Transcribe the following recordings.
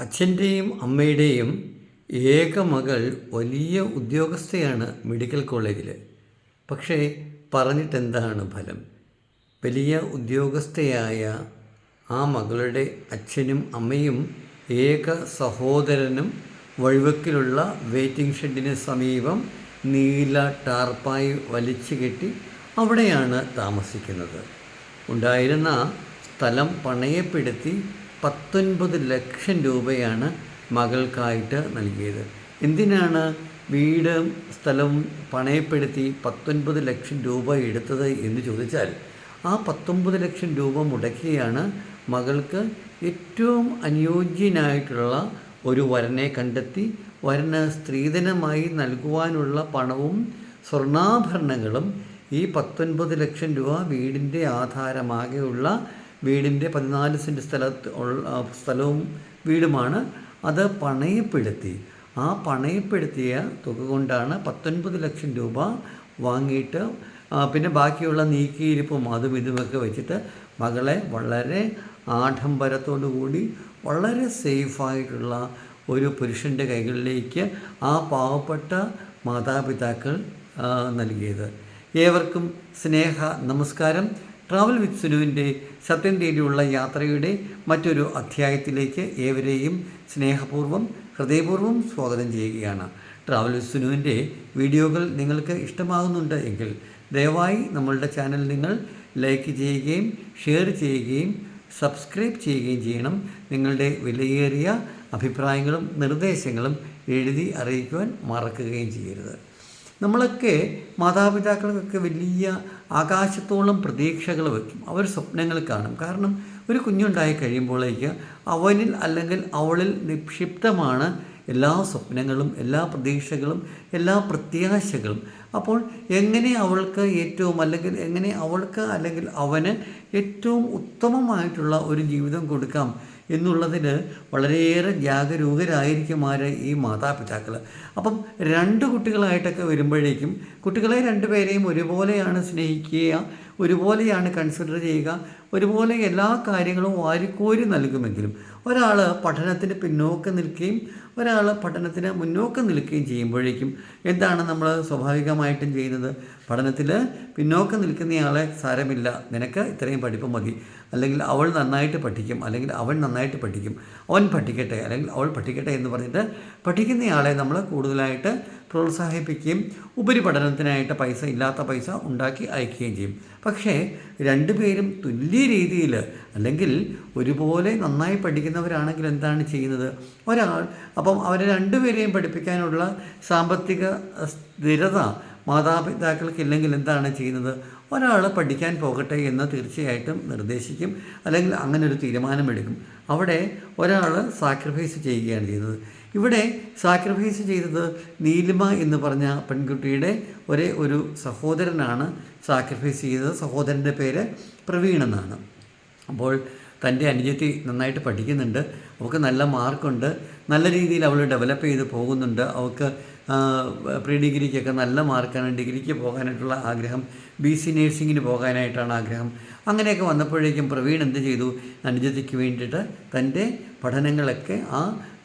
അച്ഛന്റെയും അമ്മയുടെയും ഏക മകൾ വലിയ ഉദ്യോഗസ്ഥയാണ് മെഡിക്കൽ കോളേജിൽ പക്ഷേ പറഞ്ഞിട്ടെന്താണ് ഫലം? വലിയ ഉദ്യോഗസ്ഥയായ ആ മകളുടെ അച്ഛനും അമ്മയും ഏക സഹോദരനും വഴിവക്കിലുള്ള വെയിറ്റിംഗ് ഷെഡിന് സമീപം നീല ടാർപ്പായി വലിച്ചു കെട്ടി അവിടെയാണ് താമസിക്കുന്നത്. ഉണ്ടായിരുന്ന സ്ഥലം പണയപ്പെടുത്തി പത്തൊൻപത് ലക്ഷം രൂപയാണ് മകൾക്കായിട്ട് നൽകിയത്. എന്തിനാണ് വീട് സ്ഥലം പണയപ്പെടുത്തി പത്തൊൻപത് ലക്ഷം രൂപ എടുത്തത് എന്ന് ചോദിച്ചാൽ ആ പത്തൊമ്പത് ലക്ഷം രൂപ മുടക്കിയാണ് മകൾക്ക് ഏറ്റവും അനുയോജ്യനായിട്ടുള്ള ഒരു വരനെ കണ്ടെത്തി വരന് സ്ത്രീധനമായി നൽകുവാനുള്ള പണവും സ്വർണാഭരണങ്ങളും ഈ പത്തൊൻപത് ലക്ഷം രൂപ വീടിന്റെ ആധാരമാകെയുള്ള വീടിന്റെ പതിനാല് സെന്റ് സ്ഥലത്ത് ഉള്ള സ്ഥലവും വീടുമാണ്. അത് പണയപ്പെടുത്തി. ആ പണയപ്പെടുത്തിയ തുക കൊണ്ടാണ് പത്തൊൻപത് ലക്ഷം രൂപ വാങ്ങിയിട്ട് പിന്നെ ബാക്കിയുള്ള നീക്കിയിരിപ്പും അതും ഇതുമൊക്കെ വെച്ചിട്ട് മകളെ വളരെ ആഡംബരത്തോടു കൂടി വളരെ സേഫായിട്ടുള്ള ഒരു പുരുഷന്റെ കൈകളിലേക്ക് ആ പാവപ്പെട്ട മാതാപിതാക്കൾ നൽകിയത്. ഏവർക്കും സ്നേഹ നമസ്കാരം. ട്രാവൽ വിത്ത് സുനുവിന്റെ സത്യം തേടിയുള്ള യാത്രയുടെ മറ്റൊരു അധ്യായത്തിലേക്ക് ഏവരെയും സ്നേഹപൂർവം ഹൃദയപൂർവം സ്വാഗതം ചെയ്യുകയാണ്. ട്രാവൽ വിത്ത് സുനുവിന്റെ വീഡിയോകൾ നിങ്ങൾക്ക് ഇഷ്ടമാകുന്നുണ്ട് എങ്കിൽ ദയവായി നമ്മളുടെ ചാനൽ നിങ്ങൾ ലൈക്ക് ചെയ്യുകയും ഷെയർ ചെയ്യുകയും സബ്സ്ക്രൈബ് ചെയ്യുകയും ചെയ്യണം. നിങ്ങളുടെ വിലയേറിയ അഭിപ്രായങ്ങളും നിർദ്ദേശങ്ങളും എഴുതി അറിയിക്കുവാൻ മറക്കുകയും ചെയ്യരുത്. നമ്മളൊക്കെ മാതാപിതാക്കൾക്കൊക്കെ വലിയ ആകാശത്തോളം പ്രതീക്ഷകൾ വയ്ക്കും അവർ സ്വപ്നങ്ങൾ കാണും. കാരണം ഒരു കുഞ്ഞുണ്ടായി കഴിയുമ്പോഴേക്ക് അവനിൽ അല്ലെങ്കിൽ അവളിൽ നിക്ഷിപ്തമാണ് എല്ലാ സ്വപ്നങ്ങളും എല്ലാ പ്രതീക്ഷകളും എല്ലാ പ്രത്യാശകളും. അപ്പോൾ എങ്ങനെ അവൾക്ക് ഏറ്റവും അല്ലെങ്കിൽ എങ്ങനെ അവൾക്ക് അല്ലെങ്കിൽ അവന് ഏറ്റവും ഉത്തമമായിട്ടുള്ള ഒരു ജീവിതം കൊടുക്കാം എന്നുള്ളതിന് വളരെയേറെ ജാഗരൂകരായിരിക്കും ആര് ഈ മാതാപിതാക്കൾ അപ്പം രണ്ട് കുട്ടികളായിട്ടൊക്കെ വരുമ്പോഴേക്കും കുട്ടികളെ രണ്ടുപേരെയും ഒരുപോലെയാണ് സ്നേഹിക്കുക ഒരുപോലെയാണ് കൺസിഡർ ചെയ്യുക ഒരുപോലെ എല്ലാ കാര്യങ്ങളും വാരിക്കോരി നൽകുമെങ്കിലും ഒരാൾ പഠനത്തിന് പിന്നോക്കം നിൽക്കുകയും ഒരാൾ പഠനത്തിന് മുന്നോക്കം നിൽക്കുകയും ചെയ്യുമ്പോഴേക്കും എന്താണ് നമ്മൾ സ്വാഭാവികമായിട്ടും ചെയ്യുന്നത്? പഠനത്തിൽ പിന്നോക്കം നിൽക്കുന്നയാളെ സാരമില്ല. നിനക്ക് ഇത്രയും പഠിപ്പ് മതി. അല്ലെങ്കിൽ അവൾ നന്നായിട്ട് പഠിക്കും. അല്ലെങ്കിൽ അവൻ നന്നായിട്ട് പഠിക്കും. അവൻ പഠിക്കട്ടെ. അല്ലെങ്കിൽ അവൾ പഠിക്കട്ടെ എന്ന് പറഞ്ഞിട്ട് പഠിക്കുന്നയാളെ നമ്മൾ കൂടുതലായിട്ട് പ്രോത്സാഹിപ്പിക്കുകയും ഉപരിപഠനത്തിനായിട്ട് പൈസ ഇല്ലാത്ത പൈസ ഉണ്ടാക്കി അയക്കുകയും ചെയ്യും. പക്ഷേ രണ്ടുപേരും തുല്യ രീതിയിൽ അല്ലെങ്കിൽ ഒരുപോലെ നന്നായി പഠിക്കുന്നവരാണെങ്കിൽ എന്താണ് ചെയ്യുന്നത്? ഒരാൾ അപ്പം അവരെ രണ്ടുപേരെയും പഠിപ്പിക്കാനുള്ള സാമ്പത്തിക സ്ഥിരത മാതാപിതാക്കൾക്ക് ഇല്ലെങ്കിൽ എന്താണ് ചെയ്യുന്നത്? ഒരാൾ പഠിക്കാൻ പോകട്ടെ എന്ന് തീർച്ചയായിട്ടും നിർദ്ദേശിക്കും അല്ലെങ്കിൽ അങ്ങനെ ഒരു തീരുമാനമെടുക്കും. അവിടെ ഒരാൾ സാക്രിഫൈസ് ചെയ്യുകയാണ് ചെയ്യുന്നത്. ഇവിടെ സാക്രിഫൈസ് ചെയ്തത് നീലിമ എന്ന് പറഞ്ഞ പെൺകുട്ടിയുടെ ഒരേ ഒരു സഹോദരനാണ് സാക്രിഫൈസ് ചെയ്തത്. സഹോദരന്റെ പേര് പ്രവീൺ എന്നാണ്. അപ്പോൾ തന്റെ അനുജത്തി നന്നായിട്ട് പഠിക്കുന്നുണ്ട്. അവൾക്ക് നല്ല മാർക്കുണ്ട്. നല്ല രീതിയിൽ അവൾ ഡെവലപ്പ് ചെയ്ത് പോകുന്നുണ്ട്. അവൾക്ക് പ്രീ ഡിഗ്രിക്കൊക്കെ നല്ല മാർക്കാണ്. ഡിഗ്രിക്ക് പോകാനായിട്ടുള്ള ആഗ്രഹം ബി സി നേഴ്സിങ്ങിന് പോകാനായിട്ടാണ് ആഗ്രഹം. അങ്ങനെയൊക്കെ വന്നപ്പോഴേക്കും പ്രവീൺ എന്ത് ചെയ്തു? അനുജത്തിക്ക് വേണ്ടിയിട്ട് തന്റെ പഠനങ്ങളൊക്കെ ആ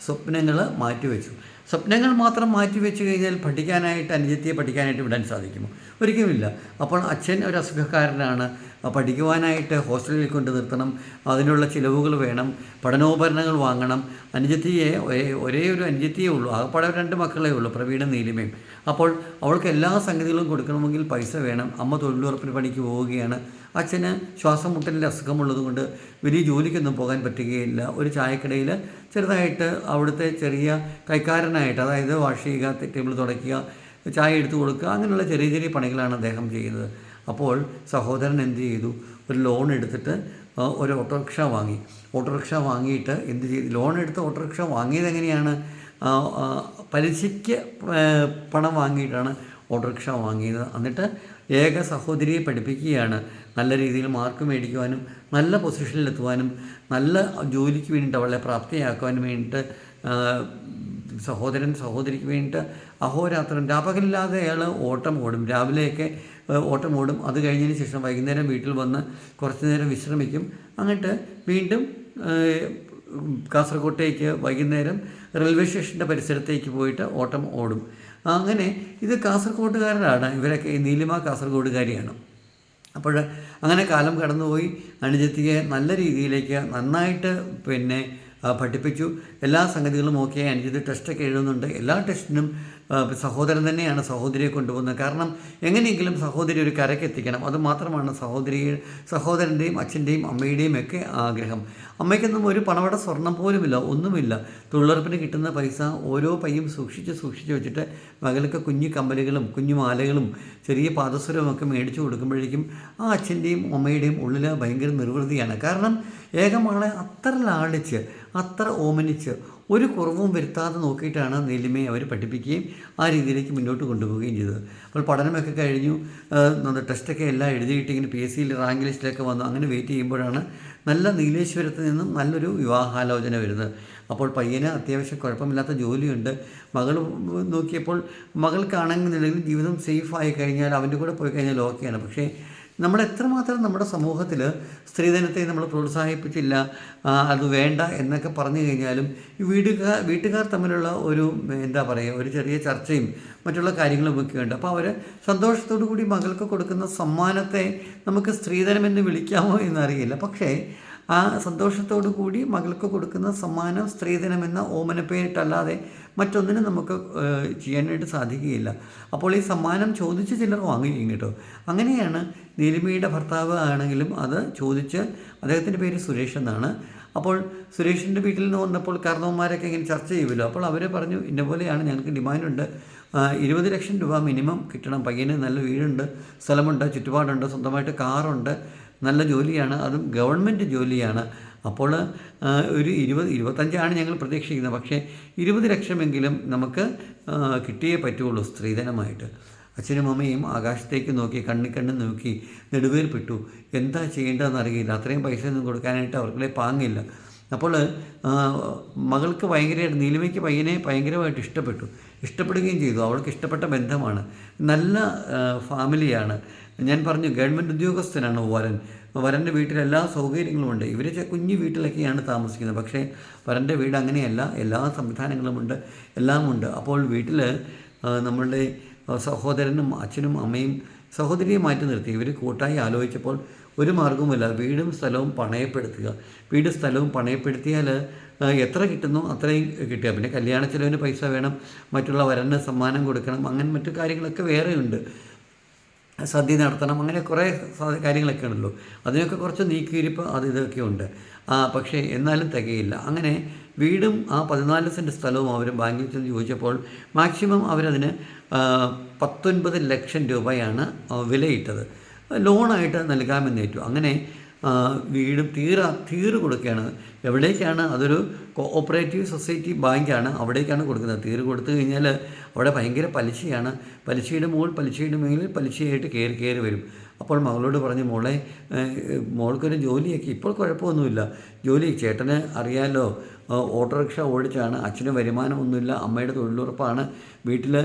സ്വപ്നങ്ങൾ മാറ്റിവെച്ചു. സ്വപ്നങ്ങൾ മാത്രം മാറ്റി വെച്ച് കഴിഞ്ഞാൽ പഠിക്കാനായിട്ട് അനുജത്തിയെ പഠിക്കാനായിട്ട് വിടാൻ സാധിക്കുമോ? ഒരിക്കലുമില്ല. അപ്പോൾ അച്ഛൻ ഒരു അസുഖക്കാരനാണ്. പഠിക്കുവാനായിട്ട് ഹോസ്റ്റലിൽ കൊണ്ട് നിർത്തണം. അതിനുള്ള ചിലവുകൾ വേണം. പഠനോപകരണങ്ങൾ വാങ്ങണം. അനുജത്തിയെ ഒരേ ഒരേ അനുജത്തിയേ ഉള്ളൂ. ആകപ്പാടെ രണ്ട് മക്കളേ ഉള്ളൂ പ്രവീണ നീലിമയും. അപ്പോൾ അവൾക്ക് എല്ലാ സംഗതികളും കൊടുക്കണമെങ്കിൽ പൈസ വേണം. അമ്മ തൊഴിലുറപ്പിന് പണിക്ക് പോവുകയാണ്. അച്ഛന് ശ്വാസം മുട്ടലിന്റെ അസുഖമുള്ളതുകൊണ്ട് വലിയ ജോലിക്കൊന്നും പോകാൻ പറ്റുകയില്ല. ഒരു ചായക്കടയിൽ ചെറുതായിട്ട് അവിടുത്തെ ചെറിയ കൈക്കാരനായിട്ട് അതായത് വാഷ് ചെയ്യുക ടേബിൾ തുടയ്ക്കുക ചായ എടുത്തു കൊടുക്കുക അങ്ങനെയുള്ള ചെറിയ ചെറിയ പണികളാണ് അദ്ദേഹം ചെയ്യുന്നത്. അപ്പോൾ സഹോദരൻ എന്ത് ചെയ്തു? ഒരു ലോൺ എടുത്തിട്ട് ഒരു ഓട്ടോറിക്ഷ വാങ്ങി. ഓട്ടോറിക്ഷ വാങ്ങിയിട്ട് എന്ത് ചെയ്തു? ലോൺ എടുത്ത് ഓട്ടോറിക്ഷ വാങ്ങിയത് എങ്ങനെയാണ്? പലിശയ്ക്ക് പണം വാങ്ങിയിട്ടാണ് ഓട്ടോറിക്ഷ വാങ്ങിയത്. എന്നിട്ട് ഏക സഹോദരിയെ പഠിപ്പിക്കുകയാണ്. നല്ല രീതിയിൽ മാർക്ക് മേടിക്കുവാനും നല്ല പൊസിഷനിലെത്തുവാനും നല്ല ജോലിക്ക് വേണ്ടിയിട്ട് അവളെ പ്രാപ്തിയാക്കുവാനും വേണ്ടിയിട്ട് സഹോദരൻ സഹോദരിക്ക് വേണ്ടിയിട്ട് അഹോരാത്രം രാപകലില്ലാതെ അയാൾ ഓട്ടം ഓടും. രാവിലെയൊക്കെ ഓട്ടം ഓടും. അത് കഴിഞ്ഞതിന് ശേഷം വൈകുന്നേരം വീട്ടിൽ വന്ന് കുറച്ച് നേരം വിശ്രമിക്കും. എന്നിട്ട് വീണ്ടും കാസർഗോട്ടേക്ക് വൈകുന്നേരം റെയിൽവേ സ്റ്റേഷന്റെ പരിസരത്തേക്ക് പോയിട്ട് ഓട്ടം ഓടും. അങ്ങനെ ഇത് കാസർഗോട്ടുകാരനാണ് ഇവരൊക്കെ നീലിമ കാസർഗോഡുകാരിയാണ് അപ്പോൾ അങ്ങനെ കാലം കടന്നുപോയി. അനുജത്തിയെ നല്ല രീതിയിലേക്ക് നന്നായിട്ട് പിന്നെ പഠിപ്പിച്ചു. എല്ലാ സംഗതികളും ഓക്കെ. അനുജിത് ടെസ്റ്റൊക്കെ എഴുതുന്നുണ്ട്. എല്ലാ ടെസ്റ്റിനും സഹോദരൻ തന്നെയാണ് സഹോദരിയെ കൊണ്ടുപോകുന്നത്. കാരണം എങ്ങനെയെങ്കിലും സഹോദരി ഒരു കരയ്ക്ക് എത്തിക്കണം. അത് മാത്രമാണ് സഹോദരി സഹോദരന്റെയും അച്ഛന്റെയും അമ്മയുടെയും ഒക്കെ ആഗ്രഹം. അമ്മയ്ക്കൊന്നും ഒരു പണവട സ്വർണം പോലുമില്ല ഒന്നുമില്ല. തൊഴിലുറപ്പിന് കിട്ടുന്ന പൈസ ഓരോ പയ്യും സൂക്ഷിച്ച് സൂക്ഷിച്ച് വെച്ചിട്ട് മകൾക്ക് കുഞ്ഞു കമ്പലുകളും കുഞ്ഞു മാലകളും ചെറിയ പാദസ്വരവും ഒക്കെ മേടിച്ചു കൊടുക്കുമ്പോഴേക്കും ആ അച്ഛന്റെയും അമ്മയുടെയും ഉള്ളിൽ ഭയങ്കര നിർവൃതിയാണ്. കാരണം ഏകമാളെ അത്ര ലാളിച്ച് അത്ര ഓമനിച്ച് ഒരു കുറവും വരുത്താതെ നോക്കിയിട്ടാണ് നീലിമയെ അവർ പഠിപ്പിക്കുകയും ആ രീതിയിലേക്ക് മുന്നോട്ട് കൊണ്ടുപോവുകയും ചെയ്തത്. അപ്പോൾ പഠനമൊക്കെ കഴിഞ്ഞു. ടെസ്റ്റൊക്കെ എല്ലാം എഴുതിയിട്ട് ഇങ്ങനെ പി എസ് സിയിൽ റാങ്ക് ലിസ്റ്റിലൊക്കെ വന്നു. അങ്ങനെ വെയിറ്റ് ചെയ്യുമ്പോഴാണ് നല്ല നീലേശ്വരത്ത് നിന്നും നല്ലൊരു വിവാഹാലോചന വരുന്നത്. അപ്പോൾ പയ്യന് അത്യാവശ്യം കുഴപ്പമില്ലാത്ത ജോലിയുണ്ട്. മകൾ നോക്കിയപ്പോൾ മകൾക്കാണെന്നുണ്ടെങ്കിൽ ജീവിതം സേഫായി കഴിഞ്ഞാൽ അവന്റെ കൂടെ പോയി കഴിഞ്ഞാൽ ഓക്കെയാണ് പക്ഷേ നമ്മൾ എത്രമാത്രം നമ്മുടെ സമൂഹത്തിൽ സ്ത്രീധനത്തെ നമ്മൾ പ്രോത്സാഹിപ്പിച്ചില്ല അത് വേണ്ട എന്നൊക്കെ പറഞ്ഞു കഴിഞ്ഞാലും ഈ വീട്ടുകാർ തമ്മിലുള്ള ഒരു എന്താ പറയുക ഒരു ചെറിയ ചർച്ചയും മറ്റുള്ള കാര്യങ്ങളും ഒക്കെ ഉണ്ട്. അപ്പോൾ അവർ സന്തോഷത്തോടു കൂടി മകൾക്ക് കൊടുക്കുന്ന സമ്മാനത്തെ നമുക്ക് സ്ത്രീധനമെന്ന് വിളിക്കാമോ എന്നറിയില്ല. പക്ഷേ ആ സന്തോഷത്തോടു കൂടി മകൾക്ക് കൊടുക്കുന്ന സമ്മാനം സ്ത്രീധനമെന്ന ഓമനപ്പേരിട്ടല്ലാതെ മറ്റൊന്നിനും നമുക്ക് ചെയ്യാനായിട്ട് സാധിക്കുകയില്ല. അപ്പോൾ ഈ സമ്മാനം ചോദിച്ച് ചിലർ വാങ്ങുകയും കേട്ടോ. അങ്ങനെയാണ് നീലിമയുടെ ഭർത്താവ് ആണെങ്കിലും അത് ചോദിച്ച് അദ്ദേഹത്തിന്റെ പേര് സുരേഷ് എന്നാണ്. അപ്പോൾ സുരേഷിന്റെ വീട്ടിൽ നിന്ന് വന്നപ്പോൾ കാരണവന്മാരൊക്കെ ഇങ്ങനെ ചർച്ച ചെയ്യുമല്ലോ. അപ്പോൾ അവർ പറഞ്ഞു ഇന്ന പോലെയാണ് ഞങ്ങൾക്ക് ഡിമാൻഡുണ്ട്. ഇരുപത് ലക്ഷം രൂപ മിനിമം കിട്ടണം. പയ്യന് നല്ല വീടുണ്ട് സ്ഥലമുണ്ട് ചുറ്റുപാടുണ്ട് സ്വന്തമായിട്ട് കാറുണ്ട് നല്ല ജോലിയാണ് അതും ഗവൺമെന്റ് ജോലിയാണ്. അപ്പോൾ ഒരു ഇരുപത് ഇരുപത്തഞ്ചാണ് ഞങ്ങൾ പ്രതീക്ഷിക്കുന്നത്. പക്ഷേ ഇരുപത് ലക്ഷമെങ്കിലും നമുക്ക് കിട്ടിയേ പറ്റുള്ളൂ സ്ത്രീധനമായിട്ട്. അച്ഛനും അമ്മയും ആകാശത്തേക്ക് നോക്കി കണ്ണി കണ്ണ് നോക്കി നെടുവേർപ്പെട്ടു എന്താ ചെയ്യേണ്ടതെന്ന് അറിയില്ല. അത്രയും പൈസ ഒന്നും കൊടുക്കാനായിട്ട് അവർക്കിടെ പാങ്ങില്ല. അപ്പോൾ മകൾക്ക് ഭയങ്കരമായിട്ട് നീലിമയ്ക്ക് പയ്യനെ ഭയങ്കരമായിട്ട് ഇഷ്ടപ്പെട്ടു. ഇഷ്ടപ്പെടുകയും ചെയ്തു. അവൾക്ക് ഇഷ്ടപ്പെട്ട ബന്ധമാണ്. നല്ല ഫാമിലിയാണ്. ഞാൻ പറഞ്ഞു ഗവൺമെന്റ് ഉദ്യോഗസ്ഥനാണ് വരൻ. വരന്റെ വീട്ടിൽ എല്ലാ സൗകര്യങ്ങളും ഉണ്ട്. ഇവർ കുഞ്ഞു വീട്ടിലൊക്കെയാണ് താമസിക്കുന്നത്. പക്ഷേ വരന്റെ വീട് അങ്ങനെയല്ല. എല്ലാ സംവിധാനങ്ങളുമുണ്ട് എല്ലാമുണ്ട് അപ്പോൾ വീട്ടിൽ നമ്മളുടെ സഹോദരനും അച്ഛനും അമ്മയും സഹോദരിയെ മാറ്റി നിർത്തി. ഇവർ കൂട്ടായി ആലോചിച്ചപ്പോൾ ഒരു മാർഗവുമില്ല. വീടും സ്ഥലവും പണയപ്പെടുത്തുക. വീട് സ്ഥലവും പണയപ്പെടുത്തിയാൽ എത്ര കിട്ടുന്നു അത്രയും കിട്ടുക. പിന്നെ കല്യാണ ചിലവിന് പൈസ വേണം. മറ്റുള്ള വരന് സമ്മാനം കൊടുക്കണം. അങ്ങനെ മറ്റു കാര്യങ്ങളൊക്കെ വേറെയുണ്ട്. സദ്യ നടത്തണം അങ്ങനെ കുറേ കാര്യങ്ങളൊക്കെ ഉണ്ടല്ലോ. അതിനൊക്കെ കുറച്ച് നീക്കിയിരിപ്പ് അത് ഇതൊക്കെ ഉണ്ട്. ആ പക്ഷേ എന്നാലും തികയില്ല. അങ്ങനെ വീടും ആ പതിനാല് സെന്റ് സ്ഥലവും അവർ ബാങ്കിൽ ചെന്ന് ചോദിച്ചപ്പോൾ മാക്സിമം അവരതിന് പത്തൊൻപത് ലക്ഷം രൂപയാണ് വിലയിട്ടത്. ലോണായിട്ട് നൽകാമെന്നേറ്റു. അങ്ങനെ വീടും തീര തീറ് കൊടുക്കുകയാണ്. എവിടേക്കാണ്? അതൊരു കോഓപ്പറേറ്റീവ് സൊസൈറ്റി ബാങ്കാണ്. അവിടേക്കാണ് കൊടുക്കുന്നത്. തീറ് കൊടുത്തു കഴിഞ്ഞാൽ അവിടെ ഭയങ്കര പലിശയാണ്. പലിശയുടെ മുകൾ പലിശയുടെ മുകളിൽ പലിശയായിട്ട് കയറി കയറി വരും. അപ്പോൾ മകളോട് പറഞ്ഞു മോളെ മോൾക്കൊരു ജോലിയൊക്കെ ഇപ്പോൾ കുഴപ്പമൊന്നുമില്ല. ജോലി ചേട്ടന് അറിയാലോ ഓട്ടോറിക്ഷ ഓടിച്ചാണ്. അച്ഛന് വരുമാനമൊന്നുമില്ല. അമ്മയുടെ തൊഴിലുറപ്പാണ്. വീട്ടിൽ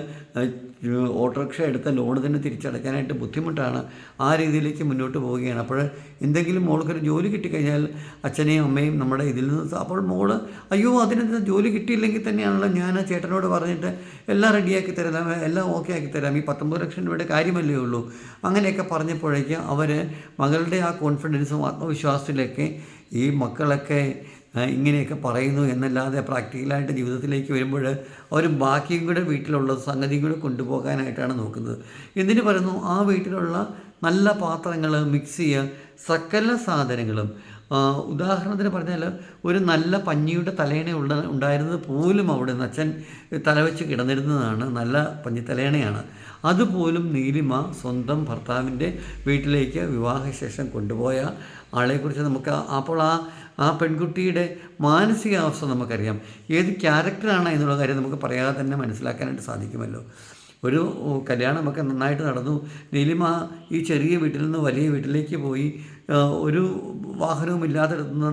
ഓട്ടോറിക്ഷ എടുത്ത ലോൺ തന്നെ തിരിച്ചടയ്ക്കാനായിട്ട് ബുദ്ധിമുട്ടാണ്. ആ രീതിയിലേക്ക് മുന്നോട്ട് പോവുകയാണ്. അപ്പോൾ എന്തെങ്കിലും മോൾക്കൊരു ജോലി കിട്ടിക്കഴിഞ്ഞാൽ അച്ഛനെയും അമ്മയും നമ്മുടെ ഇതിൽ നിന്ന് അപ്പോൾ മോൾ അയ്യോ അതിന് ജോലി കിട്ടിയില്ലെങ്കിൽ തന്നെയാണല്ലോ ഞാൻ ചേട്ടനോട് പറഞ്ഞിട്ട് എല്ലാം റെഡിയാക്കി തരാം എല്ലാം ഓക്കെ ആക്കി തരാം. ഈ പത്തൊമ്പത് ലക്ഷം രൂപയുടെ കാര്യമല്ലേ ഉള്ളൂ. അങ്ങനെയൊക്കെ പറഞ്ഞപ്പോഴേക്കും അവർ മകളുടെ ആ കോൺഫിഡൻസും ആത്മവിശ്വാസത്തിലൊക്കെ ഈ മക്കളൊക്കെ ഇങ്ങനെയൊക്കെ പറയുന്നു എന്നല്ലാതെ പ്രാക്ടിക്കലായിട്ട് ജീവിതത്തിലേക്ക് വരുമ്പോൾ അവർ ബാക്കിയും കൂടെ വീട്ടിലുള്ള സംഗതിയും കൂടെ കൊണ്ടുപോകാനായിട്ടാണ് നോക്കുന്നത്. എന്തിനു പറയുന്നു? ആ വീട്ടിലുള്ള നല്ല പാത്രങ്ങൾ മിക്സിയ സകല സാധനങ്ങളും. ഉദാഹരണത്തിന് പറഞ്ഞാൽ ഒരു നല്ല പഞ്ഞിയുടെ തലേണ ഉള്ള ഉണ്ടായിരുന്നത് പോലും അവിടെ അച്ഛൻ തലവെച്ച് കിടന്നിരുന്നതാണ്. നല്ല പഞ്ഞി തലേണയാണ്. അതുപോലും നീലിമ സ്വന്തം ഭർത്താവിന്റെ വീട്ടിലേക്ക് വിവാഹശേഷം കൊണ്ടുപോയ ആളെക്കുറിച്ച് നമുക്ക് അപ്പോൾ ആ ആ പെൺകുട്ടിയുടെ മാനസികാവസ്ഥ നമുക്കറിയാം. ഏത് ക്യാരക്ടറാണ് എന്നുള്ള കാര്യം നമുക്ക് പറയാതെ തന്നെ മനസ്സിലാക്കാനായിട്ട് സാധിക്കുമല്ലോ. ഒരു കല്യാണം കല്യാണമൊക്കെ നന്നായിട്ട് നടന്നു. നീലിമ ഈ ചെറിയ വീട്ടിൽ നിന്ന് വലിയ വീട്ടിലേക്ക് പോയി. ഒരു വാഹനവും ഇല്ലാത്തടത്തു നിന്ന്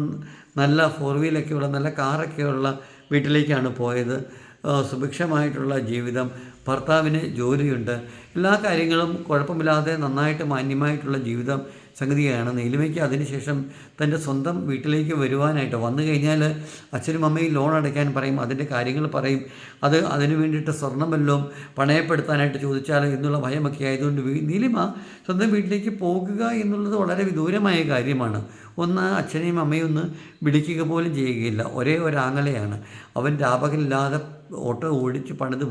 നല്ല ഫോർ വീലൊക്കെയുള്ള നല്ല കാറൊക്കെയുള്ള വീട്ടിലേക്കാണ് പോയത്. സുഭിക്ഷമായിട്ടുള്ള ജീവിതം. ഭർത്താവിന് ജോലിയുണ്ട്. എല്ലാ കാര്യങ്ങളും കുഴപ്പമില്ലാതെ നന്നായിട്ട് മാന്യമായിട്ടുള്ള ജീവിതം സംഗതിയാണ്. നീലിമയ്ക്ക് അതിനുശേഷം തന്റെ സ്വന്തം വീട്ടിലേക്ക് വരുവാനായിട്ട് വന്നു കഴിഞ്ഞാൽ അച്ഛനും അമ്മയും ലോൺ അടയ്ക്കാൻ പറയും അതിന്റെ കാര്യങ്ങൾ പറയും. അത് അതിനു വേണ്ടിയിട്ട് സ്വർണം വല്ലതും പണയപ്പെടുത്താനായിട്ട് ചോദിച്ചാൽ എന്നുള്ള ഭയമൊക്കെ ആയതുകൊണ്ട് നീലിമ സ്വന്തം വീട്ടിലേക്ക് പോകുക എന്നുള്ളത് വളരെ വിദൂരമായ കാര്യമാണ്. ഒന്ന് അച്ഛനെയും അമ്മയും ഒന്ന് വിളിക്കുക പോലും ചെയ്യുകയില്ല. ഒരേ ഒരാങ്ങളെയാണ്. അവൻ രാപകലില്ലാതെ ഓട്ടോ ഓടിച്ച് പണിത്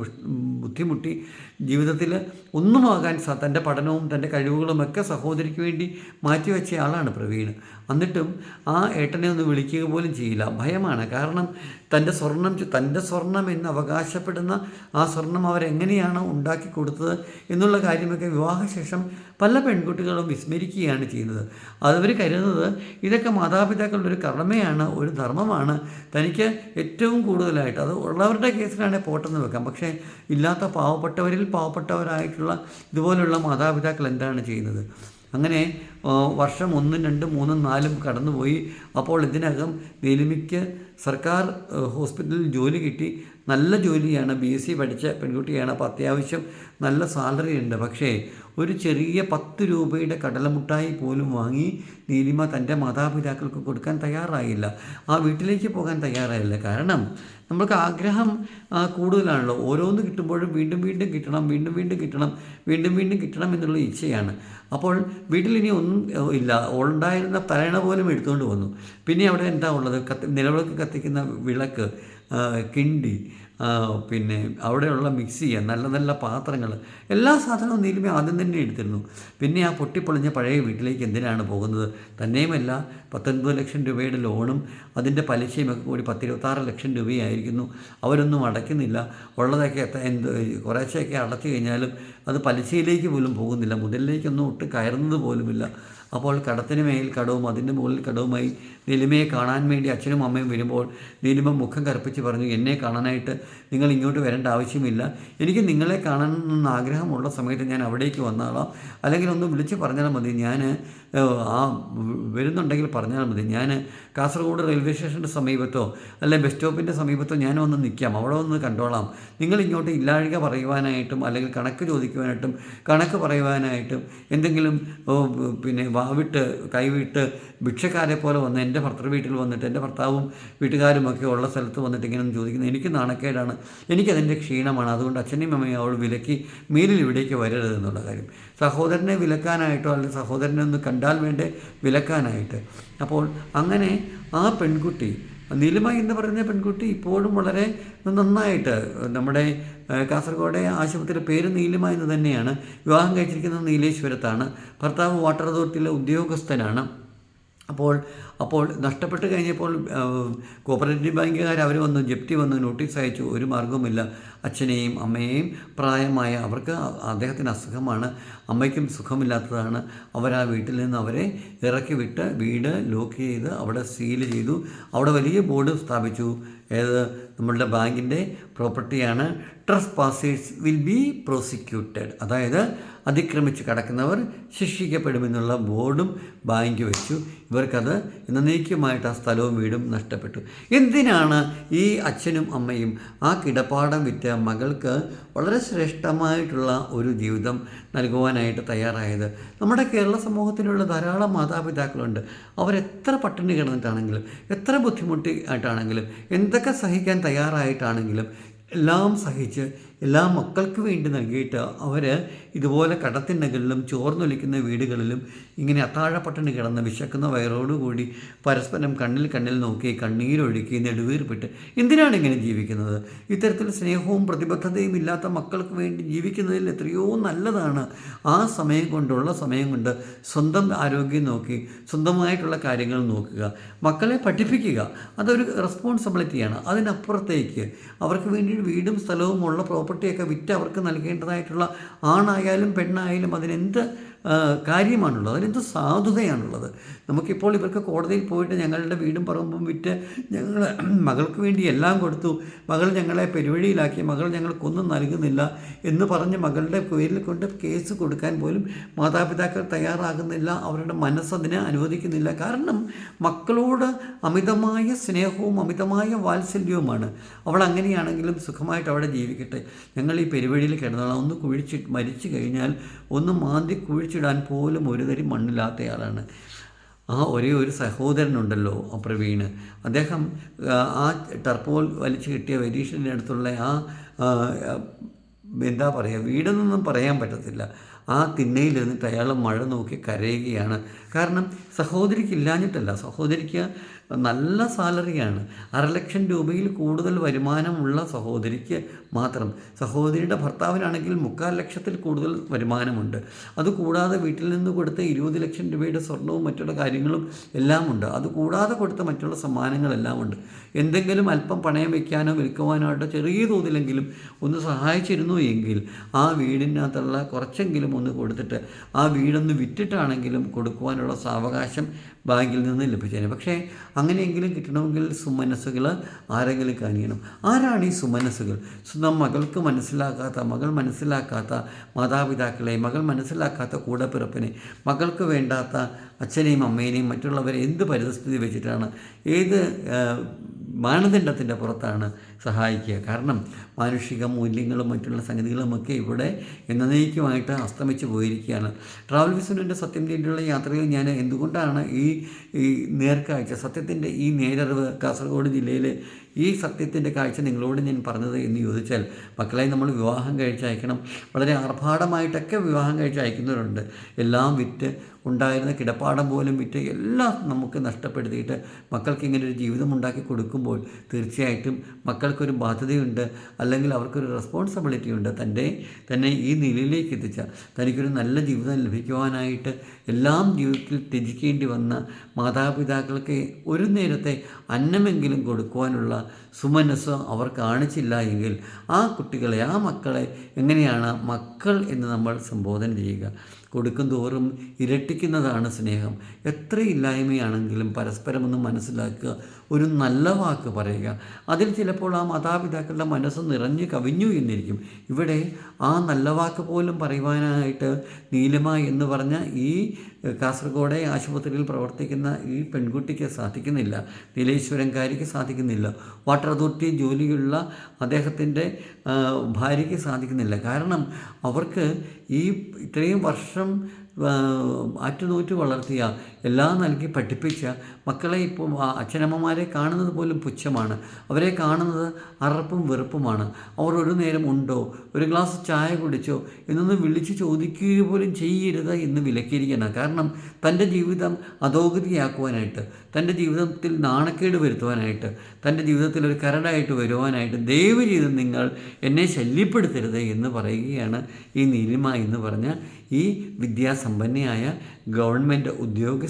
ബുദ്ധിമുട്ടി ജീവിതത്തിൽ ഒന്നുമാകാൻ സ തന്റെ പഠനവും തന്റെ കഴിവുകളുമൊക്കെ സഹോദരിക്ക് വേണ്ടി മാറ്റിവെച്ച ആളാണ് പ്രവീൺ. എന്നിട്ടും ആ ഏട്ടനെ ഒന്ന് വിളിക്കുക പോലും ചെയ്യില്ല. ഭയമാണ്. കാരണം തന്റെ സ്വർണം തന്റെ സ്വർണം എന്ന് അവകാശപ്പെടുന്ന ആ സ്വർണം അവരെങ്ങനെയാണ് ഉണ്ടാക്കി കൊടുത്തത് എന്നുള്ള കാര്യമൊക്കെ വിവാഹശേഷം പല പെൺകുട്ടികളും വിസ്മരിക്കുകയാണ് ചെയ്യുന്നത്. അതവർ കരുതുന്നത് ഇതൊക്കെ മാതാപിതാക്കളുടെ ഒരു കടമയാണ് ഒരു ധർമ്മമാണ്. തനിക്ക് ഏറ്റവും കൂടുതലായിട്ട് അത് ഉള്ളവരുടെ കേസിലാണെങ്കിൽ പോട്ടെന്ന് വെക്കാം. പക്ഷേ ഇല്ലാത്ത പാവപ്പെട്ടവരിൽ പാവപ്പെട്ടവരായിട്ടുള്ള ഇതുപോലുള്ള മാതാപിതാക്കൾ എന്താണ് ചെയ്യുന്നത്? അങ്ങനെ വർഷം ഒന്നും രണ്ടും മൂന്നും നാലും കടന്നുപോയി. അപ്പോൾ ഇതിനകം നീലിമിക്ക് സർക്കാർ ഹോസ്പിറ്റലിൽ ജോലി കിട്ടി. നല്ല ജോലിയാണ് ബി എസ് സി പഠിച്ച പെൺകുട്ടിയാണ്. അപ്പോൾ അത്യാവശ്യം നല്ല സാലറി ഉണ്ട്. പക്ഷേ ഒരു ചെറിയ പത്ത് രൂപയുടെ കടലമുട്ടായി പോലും വാങ്ങി നീലിമ തന്റെ മാതാപിതാക്കൾക്ക് കൊടുക്കാൻ തയ്യാറായില്ല. ആ വീട്ടിലേക്ക് പോകാൻ തയ്യാറായില്ല. കാരണം നമ്മൾക്ക് ആഗ്രഹം കൂടുതലാണല്ലോ. ഓരോന്ന് കിട്ടുമ്പോഴും വീണ്ടും വീണ്ടും കിട്ടണം വീണ്ടും വീണ്ടും കിട്ടണം വീണ്ടും വീണ്ടും കിട്ടണം എന്നുള്ള ഇച്ഛയാണ്. അപ്പോൾ വീട്ടിൽ ഇനി ഒന്നും ഇല്ല. ഉണ്ടായിരുന്ന തലേണ പോലും എടുത്തുകൊണ്ട് വന്നു. പിന്നെ അവിടെ എന്താ ഉള്ളത്? കത്തി നിലവിളക്ക് കത്തിക്കുന്ന വിളക്ക്. കിണ്ടി പിന്നെ അവിടെയുള്ള മിക്സി നല്ല നല്ല പാത്രങ്ങൾ എല്ലാ സാധനവും നീലിമ ആദ്യം തന്നെ എടുത്തിരുന്നു. പിന്നെ ആ പൊട്ടിപ്പൊളിഞ്ഞ പഴയ വീട്ടിലേക്ക് എന്തിനാണ് പോകുന്നത്? തന്നെയുമല്ല പത്തൊൻപത് ലക്ഷം രൂപയുടെ ലോണും അതിന്റെ പലിശയും ഒക്കെ കൂടി പത്തിരുപത്താറ് ലക്ഷം രൂപയായിരിക്കുന്നു. അവരൊന്നും അടയ്ക്കുന്നില്ല. ഉള്ളതൊക്കെ എന്ത് കുറേശ്ശെയൊക്കെ അടച്ചു കഴിഞ്ഞാലും അത് പലിശയിലേക്ക് പോലും പോകുന്നില്ല. മുതലിലേക്കൊന്നും ഒട്ട് കയറുന്നത് പോലുമില്ല. അപ്പോൾ കടത്തിന് മേൽ കടവും അതിന്റെ മുകളിൽ കടവുമായി നീലിമയെ കാണാൻ വേണ്ടി അച്ഛനും അമ്മയും വരുമ്പോൾ നീലിമ മുഖം കറുപ്പിച്ച് പറഞ്ഞു എന്നെ കാണാനായിട്ട് നിങ്ങൾ ഇങ്ങോട്ട് വരേണ്ട ആവശ്യമില്ല. എനിക്ക് നിങ്ങളെ കാണണമെന്ന് ആഗ്രഹമുള്ള സമയത്ത് ഞാൻ അവിടേക്ക് വന്നാളാം. അല്ലെങ്കിൽ ഒന്ന് വിളിച്ച് പറഞ്ഞാൽ മതി. ഞാൻ ആ വരുന്നുണ്ടെങ്കിൽ പറഞ്ഞാൽ മതി. ഞാൻ കാസർഗോഡ് റെയിൽവേ സ്റ്റേഷന്റെ സമീപത്തോ അല്ലെങ്കിൽ ബസ് സ്റ്റോപ്പിന്റെ സമീപത്തോ ഞാൻ ഒന്ന് നിൽക്കാം. അവിടെ ഒന്ന് കണ്ടോളാം. നിങ്ങൾ ഇങ്ങോട്ട് ഇല്ലാഴിക പറയുവാനായിട്ടും അല്ലെങ്കിൽ കണക്ക് ചോദിക്കുവാനായിട്ടും കണക്ക് പറയുവാനായിട്ടും എന്തെങ്കിലും പിന്നെ വാവിട്ട് കൈവിട്ട് ഭിക്ഷക്കാരെ പോലെ വന്ന് എന്റെ ഭർത്തൃ വീട്ടിൽ വന്നിട്ട് എന്റെ ഭർത്താവും വീട്ടുകാരുമൊക്കെ ഉള്ള സ്ഥലത്ത് വന്നിട്ട് ഇങ്ങനെ ചോദിക്കുന്നത് എനിക്ക് നാണക്കേടാണ്. എനിക്കതിന്റെ ക്ഷീണമാണ്. അതുകൊണ്ട് അച്ഛനെയും അമ്മയും അവൾ വിലക്കി മേലിൽ ഇവിടേക്ക് വരരുത് എന്നുള്ള കാര്യം. സഹോദരനെ വിലക്കാനായിട്ടോ അല്ലെങ്കിൽ സഹോദരനെ ഒന്ന് കണ്ടാൽ വേണ്ടേ? വിലക്കാനായിട്ട്. അപ്പോൾ അങ്ങനെ ആ പെൺകുട്ടി നീലിമ എന്ന് പറയുന്ന പെൺകുട്ടി ഇപ്പോഴും വളരെ നന്നായിട്ട് നമ്മുടെ കാസർഗോഡ് ആശുപത്രിയുടെ പേര് നീലിമ എന്ന് തന്നെയാണ്. വിവാഹം കഴിച്ചിരിക്കുന്നത് നീലേശ്വരത്താണ്. ഭർത്താവ് വാട്ടർ അതോറിറ്റിയിലെ ഉദ്യോഗസ്ഥനാണ്. അപ്പോൾ അപ്പോൾ നഷ്ടപ്പെട്ട് കഴിഞ്ഞപ്പോൾ കോപ്പറേറ്റീവ് ബാങ്കുകാർ അവർ വന്ന് ജപ്തി വന്ന് നോട്ടീസ് അയച്ചു ഒരു മാർഗവുമില്ല അച്ഛനെയും അമ്മയെയും പ്രായമായ അവർക്ക് അദ്ദേഹത്തിന് അസുഖമാണ്. അമ്മയ്ക്കും സുഖമില്ലാത്തതാണ്. അവർ ആ വീട്ടിൽ നിന്ന് അവരെ ഇറക്കി വിട്ട് വീട് ലോക്ക് ചെയ്ത് അവിടെ സീൽ ചെയ്തു. അവിടെ വലിയ ബോർഡ് സ്ഥാപിച്ചു. ഏത്? നമ്മളുടെ ബാങ്കിന്റെ പ്രോപ്പർട്ടിയാണ്. Trespassers will be prosecuted. അതായത് അതിക്രമിച്ച് കടക്കുന്നവർ ശിക്ഷിക്കപ്പെടുമെന്നുള്ള ബോർഡും ബാങ്ക് വെച്ചു. ഇവർക്കത് എന്നേക്കുമായിട്ട് ആ സ്ഥലവും വീടും നഷ്ടപ്പെട്ടു. എന്തിനാണ് ഈ അച്ഛനും അമ്മയും ആ കിടപ്പാടം വിറ്റ മകൾക്ക് വളരെ ശ്രേഷ്ഠമായിട്ടുള്ള ഒരു ജീവിതം നൽകുവാനായിട്ട് തയ്യാറായത്? നമ്മുടെ കേരള സമൂഹത്തിലുള്ള ധാരാളം മാതാപിതാക്കളുണ്ട്. അവരെത്ര പട്ടിണി കിടന്നിട്ടാണെങ്കിലും എത്ര ബുദ്ധിമുട്ടി ആയിട്ടാണെങ്കിലും എന്തൊക്കെ സഹിക്കാൻ തയ്യാറായിട്ടാണെങ്കിലും എല്ലാം സഹിച്ച് എല്ലാ മക്കൾക്ക് വേണ്ടി നൽകിയിട്ട് അവർ ഇതുപോലെ കടത്തിണ്ണകളിലും ചോർന്നൊലിക്കുന്ന വീടുകളിലും ഇങ്ങനെ അത്താഴപ്പട്ടണി കിടന്ന് വിശക്കുന്ന വയറോടുകൂടി പരസ്പരം കണ്ണിൽ കണ്ണിൽ നോക്കി കണ്ണീരൊഴുക്കി നെടുവീർപ്പിട്ട് എന്തിനാണ് ഇങ്ങനെ ജീവിക്കുന്നത്? ഇത്തരത്തിൽ സ്നേഹവും പ്രതിബദ്ധതയും ഇല്ലാത്ത മക്കൾക്ക് വേണ്ടി ജീവിക്കുന്നതിൽ എത്രയോ നല്ലതാണ്. ആ സമയം കൊണ്ടുള്ള സമയം കൊണ്ട് സ്വന്തം ആരോഗ്യം നോക്കി സ്വന്തമായിട്ടുള്ള കാര്യങ്ങൾ നോക്കുക മക്കളെ പഠിപ്പിക്കുക അതൊരു റെസ്പോൺസിബിലിറ്റിയാണ് അതിനപ്പുറത്തേക്ക് അവർക്ക് വേണ്ടി വീടും സ്ഥലവും ഉള്ള പ്രോപ്പർട്ടിയൊക്കെ വിറ്റ് അവർക്ക് നൽകേണ്ടതായിട്ടുള്ള ആണായാലും പെണ്ണായാലും അതിനെന്ത് കാര്യമാണുള്ളത്. അതിനെന്ത് സാധുതയാണുള്ളത്? നമുക്കിപ്പോൾ ഇവർക്ക് കോടതിയിൽ പോയിട്ട് ഞങ്ങളുടെ വീടും പറമ്പും വിറ്റ് ഞങ്ങൾ മകൾക്ക് വേണ്ടി എല്ലാം കൊടുത്തു. മകൾ ഞങ്ങളെ പെരുവഴിയിലാക്കി. മകൾ ഞങ്ങൾക്കൊന്നും നൽകുന്നില്ല എന്ന് പറഞ്ഞ് മകളുടെ പേരിൽ കൊണ്ട് കേസ് കൊടുക്കാൻ പോലും മാതാപിതാക്കൾ തയ്യാറാകുന്നില്ല. അവരുടെ മനസ്സതിനെ അനുവദിക്കുന്നില്ല. കാരണം മക്കളോട് അമിതമായ സ്നേഹവും അമിതമായ വാത്സല്യവുമാണ്. അവൾ അങ്ങനെയാണെങ്കിലും സുഖമായിട്ട് അവിടെ ജീവിക്കട്ടെ. ഞങ്ങൾ ഈ പെരുവഴിയിൽ കിടന്നോളാം. ഒന്ന് കുഴിച്ച് മരിച്ചു കഴിഞ്ഞാൽ ഒന്ന് മാന്തി കുഴിച്ചിട്ട് കുഴിച്ചിടാൻ പോലും ഒരു തരി മണ്ണില്ലാത്തയാളാണ്. ആ ഒരേ ഒരു സഹോദരനുണ്ടല്ലോ ആ പ്രവീണ് അദ്ദേഹം ആ, ടർപ്പോൾ വലിച്ചു കിട്ടിയ വരീഷിന്റെ അടുത്തുള്ള ആ, എന്താ പറയുക വീടെന്നൊന്നും പറയാൻ പറ്റത്തില്ല. ആ തിണ്ണയിലിരുന്നിട്ട് അയാൾ മഴ നോക്കി കരയുകയാണ്. കാരണം സഹോദരിക്ക് ഇല്ലാഞ്ഞിട്ടല്ല. സഹോദരിക്ക് നല്ല സാലറിയാണ്. അരലക്ഷം രൂപയിൽ കൂടുതൽ വരുമാനമുള്ള സഹോദരിക്ക് മാത്രം. സഹോദരിയുടെ ഭർത്താവിനാണെങ്കിൽ മുക്കാൽ ലക്ഷത്തിൽ കൂടുതൽ വരുമാനമുണ്ട്. അതുകൂടാതെ വീട്ടിൽ നിന്ന് കൊടുത്ത ഇരുപത് ലക്ഷം രൂപയുടെ സ്വർണവും മറ്റുള്ള കാര്യങ്ങളും എല്ലാം ഉണ്ട് അതുകൂടാതെ കൊടുത്ത മറ്റുള്ള സമ്മാനങ്ങളെല്ലാം ഉണ്ട് എന്തെങ്കിലും അല്പം പണയം വയ്ക്കാനോ വിൽക്കുവാനോ ആയിട്ട് ചെറിയ തോതിലെങ്കിലും ഒന്ന് സഹായിച്ചിരുന്നു എങ്കിൽ ആ വീടിനകത്തുള്ള കുറച്ചെങ്കിലും ഒന്ന് കൊടുത്തിട്ട് ആ വീടൊന്ന് വിറ്റിട്ടാണെങ്കിലും കൊടുക്കുവാനുള്ള സാവകാശം ബാങ്കിൽ നിന്ന് ലഭിച്ചേനെ. പക്ഷേ അങ്ങനെയെങ്കിലും കിട്ടണമെങ്കിൽ സുമനസ്സുകൾ ആരെങ്കിലും കാണിക്കണം ആരാണ് ഈ സുമനസ്സുകൾ? സ്വന്തം മകൾക്ക് മനസ്സിലാക്കാത്ത മകൾ മനസ്സിലാക്കാത്ത മാതാപിതാക്കളെ മകൾ മനസ്സിലാക്കാത്ത കൂടപ്പിറപ്പിനെ മകൾക്ക് വേണ്ടാത്ത അച്ഛനെയും അമ്മേനെയും മറ്റുള്ളവരെ എന്ത് പരിതസ്ഥിതി വെച്ചിട്ടാണ്? ഏത് മാനദണ്ഡത്തിന്റെ പുറത്താണ് സഹായിക്കുക. കാരണം മാനുഷിക മൂല്യങ്ങളും മറ്റുള്ള സംഗതികളുമൊക്കെ ഇവിടെ എന്നേക്കുമായിട്ട് അസ്തമിച്ച് പോയിരിക്കുകയാണ്. ട്രാവൽ വിസുവിന്റെ സത്യം തേടിയുള്ള യാത്രയിൽ ഞാൻ എന്തുകൊണ്ടാണ് ഈ ഈ നേർക്കാഴ്ച സത്യത്തിന്റെ ഈ നേരറിവ് കാസർഗോഡ് ജില്ലയിൽ ഈ സത്യത്തിന്റെ കാഴ്ച നിങ്ങളോട് ഞാൻ പറഞ്ഞത് എന്ന് ചോദിച്ചാൽ മക്കളെ നമ്മൾ വിവാഹം കഴിച്ചയക്കണം. വളരെ ആർഭാടമായിട്ടൊക്കെ വിവാഹം കഴിച്ച് അയക്കുന്നവരുണ്ട് എല്ലാം വിറ്റ് ഉണ്ടായിരുന്ന കിടപ്പാടം പോലും വിറ്റ് എല്ലാം നമുക്ക് നഷ്ടപ്പെടുത്തിയിട്ട് മക്കൾക്ക് ഇങ്ങനെ ഒരു ജീവിതം ഉണ്ടാക്കി കൊടുക്കുമ്പോൾ തീർച്ചയായിട്ടും മക്കൾക്കൊരു ബാധ്യതയുണ്ട്. അല്ലെങ്കിൽ അവർക്കൊരു റെസ്പോൺസിബിലിറ്റി ഉണ്ട്. തന്റെ തന്നെ ഈ നിലയിലേക്ക് എത്തിച്ച തനിക്കൊരു നല്ല ജീവിതം ലഭിക്കുവാനായിട്ട് എല്ലാം ജീവിതത്തിൽ ത്യജിക്കേണ്ടി വന്ന മാതാപിതാക്കൾക്ക് ഒരു നേരത്തെ അന്നമെങ്കിലും കൊടുക്കുവാനുള്ള സുമനസ് അവർ കാണിച്ചില്ല എങ്കിൽ ആ കുട്ടികളെ ആ മക്കളെ എങ്ങനെയാണ് മക്കൾ എന്ന് നമ്മൾ സംബോധന ചെയ്യുക? കൊടുക്കും തോറും ഇരട്ടിക്കുന്നതാണ് സ്നേഹം. എത്ര ഇല്ലായ്മയാണെങ്കിലും പരസ്പരം ഒന്ന് മനസ്സിലാക്കുക ഒരു നല്ല വാക്ക് പറയുക. അതിൽ ചിലപ്പോൾ ആ മാതാപിതാക്കളുടെ മനസ്സ് നിറഞ്ഞു കവിഞ്ഞു എന്നിരിക്കും. ഇവിടെ ആ നല്ല വാക്ക് പോലും പറയുവാനായിട്ട് നീലമായി എന്ന് പറഞ്ഞ ഈ കാസർഗോഡെ ആശുപത്രിയിൽ പ്രവർത്തിക്കുന്ന ഈ പെൺകുട്ടിക്ക് സാധിക്കുന്നില്ല. നീലേശ്വരംകാരിക്ക് സാധിക്കുന്നില്ല. വാട്ടർ അതോറിറ്റി ജോലിയുള്ള അദ്ദേഹത്തിന്റെ ഭാര്യയ്ക്ക് സാധിക്കുന്നില്ല. കാരണം അവർക്ക് ഈ ഇത്രയും വർഷം ആറ്റുനൂറ്റ് വളർത്തിയ എല്ലാം നൽകി പഠിപ്പിച്ച മക്കളെ ഇപ്പോൾ അച്ഛനമ്മമാരെ കാണുന്നത് പോലും പുച്ഛമാണ്. അവരെ കാണുന്നത് അറപ്പും വെറുപ്പുമാണ്. അവർ ഒരു നേരം ഉണ്ടോ? ഒരു ഗ്ലാസ് ചായ കുടിച്ചോ? എന്നൊന്ന് വിളിച്ച് ചോദിക്കുക പോലും ചെയ്യരുത് എന്ന് വിലക്കിയിരിക്കണം കാരണം തന്റെ ജീവിതം അധോഗതിയാക്കുവാനായിട്ട് തന്റെ ജീവിതത്തിൽ നാണക്കേട് വരുത്തുവാനായിട്ട് തന്റെ ജീവിതത്തിൽ ഒരു കരടായിട്ട് വരുവാനായിട്ട് ദയവ് ചെയ്ത് നിങ്ങൾ എന്നെ ശല്യപ്പെടുത്തരുത് എന്ന് പറയുകയാണ് ഈ നീലിമ എന്ന് പറഞ്ഞ ഈ വിദ്യാസമ്പന്നയായ ഗവൺമെന്റ്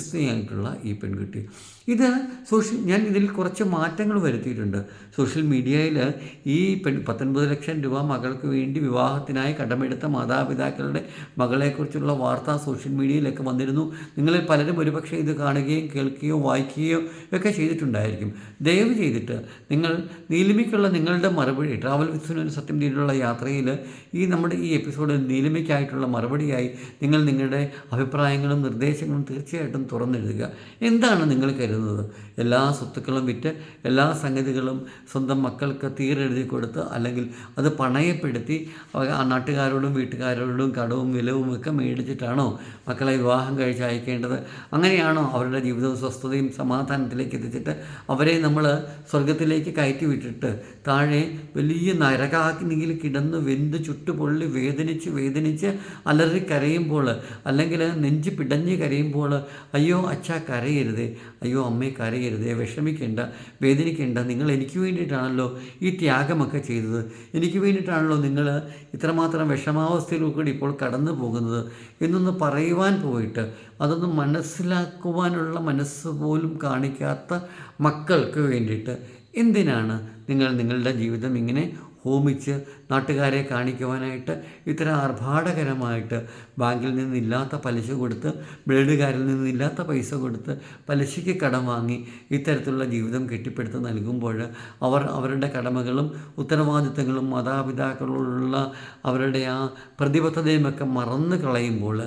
ഉദ്യോഗസ്ഥയായിട്ടുള്ള ഈ പെൺകുട്ടി. ഇത് സോഷ്യൽ ഞാൻ ഇതിൽ കുറച്ച് മാറ്റങ്ങൾ വരുത്തിയിട്ടുണ്ട്. സോഷ്യൽ മീഡിയയിൽ ഈ പെൺ പത്തൊൻപത് ലക്ഷം രൂപ മകൾക്ക് വേണ്ടി വിവാഹത്തിനായി കടമെടുത്ത മാതാപിതാക്കളുടെ മകളെക്കുറിച്ചുള്ള വാർത്ത സോഷ്യൽ മീഡിയയിലൊക്കെ വന്നിരുന്നു. നിങ്ങളിൽ പലരും ഒരുപക്ഷെ ഇത് കാണുകയും കേൾക്കുകയോ വായിക്കുകയോ ഒക്കെ ചെയ്തിട്ടുണ്ടായിരിക്കും. ദയവ് ചെയ്തിട്ട് നിങ്ങൾ നീലിമയ്ക്കുള്ള നിങ്ങളുടെ മറുപടി ട്രാവൽ വിത്ത് സത്യം തീരുള്ള യാത്രയിൽ ഈ നമ്മുടെ ഈ എപ്പിസോഡിൽ നീലിമയ്ക്കായിട്ടുള്ള മറുപടിയായി നിങ്ങൾ നിങ്ങളുടെ അഭിപ്രായങ്ങളും നിർദ്ദേശങ്ങളും തീർച്ചയായിട്ടും തുറന്നെഴുതുക. എന്താണ് നിങ്ങൾ കരുതുന്നത്? 就是 എല്ലാ സ്വത്തുക്കളും വിറ്റ് എല്ലാ സംഗതികളും സ്വന്തം മക്കൾക്ക് തീരെഴുതി കൊടുത്ത് അല്ലെങ്കിൽ അത് പണയപ്പെടുത്തി ആ നാട്ടുകാരോടും വീട്ടുകാരോടും കടവും വിലവും ഒക്കെ മേടിച്ചിട്ടാണോ മക്കളെ വിവാഹം കഴിച്ച് അയക്കേണ്ടത്? അങ്ങനെയാണോ അവരുടെ ജീവിതവും സ്വസ്ഥതയും സമാധാനത്തിലേക്ക് എത്തിച്ചിട്ട് അവരെ നമ്മൾ സ്വർഗത്തിലേക്ക് കയറ്റി വിട്ടിട്ട് താഴെ വലിയ നരകാഗ്നിയിൽ കിടന്ന് വെന്ത് ചുട്ടുപൊള്ളി വേദനിച്ച് വേദനിച്ച് അലറി കരയുമ്പോൾ അല്ലെങ്കിൽ നെഞ്ച് പിടഞ്ഞ് കരയുമ്പോൾ അയ്യോ അച്ഛ കരയരുതേ. അയ്യോ അമ്മേ കരയരുതേ. വിഷമിക്കേണ്ട വേദനിക്കേണ്ട. നിങ്ങൾ എനിക്ക് വേണ്ടിയിട്ടാണല്ലോ ഈ ത്യാഗമൊക്കെ ചെയ്തത്. എനിക്ക് വേണ്ടിയിട്ടാണല്ലോ നിങ്ങൾ ഇത്രമാത്രം വിഷമാവസ്ഥയിലൂടെ ഇപ്പോൾ കടന്നു പോകുന്നത് എന്നൊന്ന് പറയുവാൻ പോയിട്ട് അതൊന്നും മനസ്സിലാക്കുവാനുള്ള മനസ്സ് പോലും കാണിക്കാത്ത മക്കൾക്ക് വേണ്ടിയിട്ട് എന്തിനാണ് നിങ്ങൾ നിങ്ങളുടെ ജീവിതം ഇങ്ങനെ ഹോമിച്ച് നാട്ടുകാരെ കാണിക്കുവാനായിട്ട് ഇത്ര ആർഭാടകരമായിട്ട് ബാങ്കിൽ നിന്നില്ലാത്ത പലിശ കൊടുത്ത് ബ്ലേഡുകാരിൽ നിന്നില്ലാത്ത പൈസ കൊടുത്ത് പലിശയ്ക്ക് കടം വാങ്ങി ഇത്തരത്തിലുള്ള ജീവിതം കെട്ടിപ്പടുത്ത് നൽകുമ്പോൾ അവർ അവരുടെ കടമകളും ഉത്തരവാദിത്തങ്ങളും മാതാപിതാക്കളോടുള്ള അവരുടെ ആ പ്രതിബദ്ധതയുമൊക്കെ മറന്നു കളയുമ്പോൾ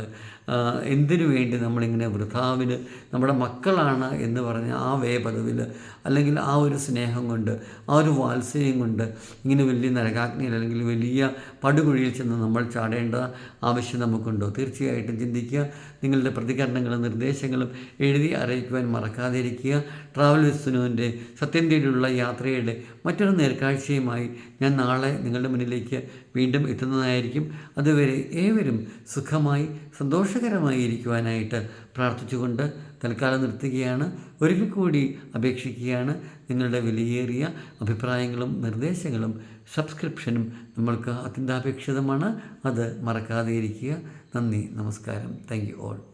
എന്തിനു വേണ്ടി നമ്മളിങ്ങനെ വൃഥാവിൽ നമ്മുടെ മക്കളാണ് എന്ന് പറഞ്ഞ ആ വേപദവിൽ അല്ലെങ്കിൽ ആ ഒരു സ്നേഹം കൊണ്ട് ആ ഒരു വാത്സല്യം കൊണ്ട് ഇങ്ങനെ വലിയ നരകാഗ്നിയിൽ അല്ലെങ്കിൽ വലിയ പടുകുഴിയിൽ ചെന്ന് നമ്മൾ ചാടേണ്ട ആവശ്യം നമുക്കുണ്ടോ? തീർച്ചയായിട്ടും ചിന്തിക്കുക. നിങ്ങളുടെ പ്രതികരണങ്ങളും നിർദ്ദേശങ്ങളും എഴുതി അറിയിക്കുവാൻ മറക്കാതിരിക്കുക. ട്രാവൽ വിസ്തുനുവിന്റെ സത്യം തേടിയുള്ള യാത്രയുടെ മറ്റൊരു നേർക്കാഴ്ചയുമായി ഞാൻ നാളെ നിങ്ങളുടെ മുന്നിലേക്ക് വീണ്ടും എത്തുന്നതായിരിക്കും. അതുവരെ ഏവരും സുഖമായി സന്തോഷകരമായി ഇരിക്കുവാനായിട്ട് പ്രാർത്ഥിച്ചുകൊണ്ട് തൽക്കാലം നിർത്തുകയാണ്. ഒരിക്കൽ കൂടി അപേക്ഷിക്കുകയാണ്. നിങ്ങളുടെ വിലയേറിയ അഭിപ്രായങ്ങളും നിർദ്ദേശങ്ങളും സബ്സ്ക്രിപ്ഷനും നമ്മൾക്ക് അത്യന്താപേക്ഷിതമാണ്. അത് മറക്കാതെ ഇരിക്കുക. നന്ദി നമസ്കാരം. Thank you all.